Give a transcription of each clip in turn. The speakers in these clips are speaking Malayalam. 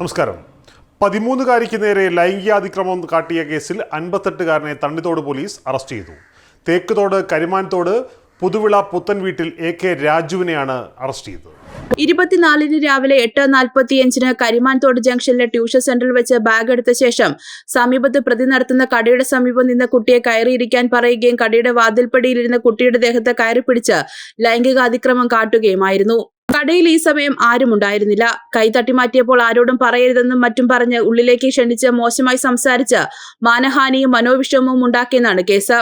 നമസ്കാരം. പതിമൂന്നുകാരിക്ക് നേരെ ലൈംഗികാതിക്രമം കാട്ടിയ കേസിൽ അൻപത്തെട്ടുകാരനെ തണ്ണിത്തോട് പോലീസ് അറസ്റ്റ് ചെയ്തു. തേക്കുതോട് കരിമാൻതോട് പുതുവിള പുത്തൻ വീട്ടിൽ എ കെ രാജുവിനെയാണ് അറസ്റ്റ് ചെയ്തത്. ഇരുപത്തിനാലിന് രാവിലെ എട്ട് നാൽപ്പത്തിയഞ്ചിന് കരിമാൻതോട് ജംഗ്ഷനിലെ ട്യൂഷൻ സെന്ററിൽ വെച്ച് ബാഗ് എടുത്ത ശേഷം സമീപത്ത് പ്രതി നടത്തുന്ന കടയുടെ സമീപം നിന്ന് കുട്ടിയെ കയറിയിരിക്കാൻ പറയുകയും കടയുടെ വാതിൽപ്പടിയിലിരുന്ന കുട്ടിയുടെ ദേഹത്തെ കയറി പിടിച്ച് ലൈംഗികാതിക്രമം കാട്ടുകയുമായിരുന്നു. കടയിൽ ഈ സമയം ആരും ഉണ്ടായിരുന്നില്ല. കൈ തട്ടിമാറ്റിയപ്പോൾ ആരോടും പറയരുതെന്നും മറ്റും പറഞ്ഞ് ഉള്ളിലേക്ക് ക്ഷണിച്ച് മോശമായി സംസാരിച്ച് മാനഹാനിയും മനോവിഷമവും ഉണ്ടാക്കിയെന്നാണ് കേസ്.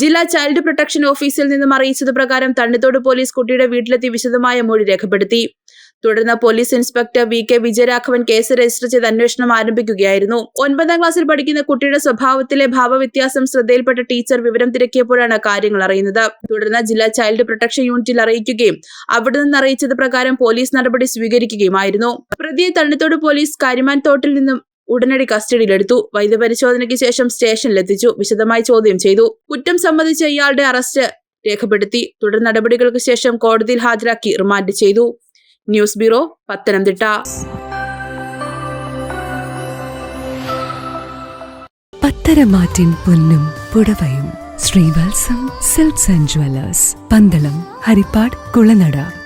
ജില്ലാ ചൈൽഡ് പ്രൊട്ടക്ഷൻ ഓഫീസിൽ നിന്നും അറിയിച്ചത് പ്രകാരം തണ്ണിത്തോട് പോലീസ് കുട്ടിയുടെ വീട്ടിലെത്തി വിശദമായ മൊഴി രേഖപ്പെടുത്തി. തുടർന്ന് police inspector V K Vijayaraghavan case register ചെയ്ത് അന്വേഷണം ആരംഭിക്കുകയായിരുന്നു. ഒൻപതാം ക്ലാസ്സിൽ പഠിക്കുന്ന കുട്ടിയുടെ സ്വഭാവത്തിലെ ഭാവവ്യത്യാസം ശ്രദ്ധയിൽപ്പെട്ട ടീച്ചർ വിവരം തിരക്കിയപ്പോഴാണ് കാര്യങ്ങൾ അറിയുന്നത്. തുടർന്ന് ജില്ലാ ചൈൽഡ് പ്രൊട്ടക്ഷൻ യൂണിറ്റിൽ അറിയിക്കുകയും അവിടെ നിന്ന് അറിയിച്ചത് പ്രകാരം പോലീസ് നടപടി സ്വീകരിക്കുകയുമായിരുന്നു. പ്രതിയെ തണ്ണിത്തോട് പോലീസ് കരിമാൻ തോട്ടിൽ നിന്നും ഉടനടി കസ്റ്റഡിയിലെടുത്തു. വൈദ്യപരിശോധനയ്ക്ക് ശേഷം സ്റ്റേഷനിലെത്തിച്ചു. വിശദമായി ചോദ്യം ചെയ്തു. കുറ്റം സംബന്ധിച്ച് ഇയാളുടെ അറസ്റ്റ് രേഖപ്പെടുത്തി. തുടർ നടപടികൾക്ക് ശേഷം കോടതിയിൽ ഹാജരാക്കി റിമാൻഡ് ചെയ്തു. News bureau Pathanamthitta. പത്തരമാറ്റിൻ പൊന്നും പുടവയും Sreevalsam silks and jewellers Pandalam Harippad Kulanada.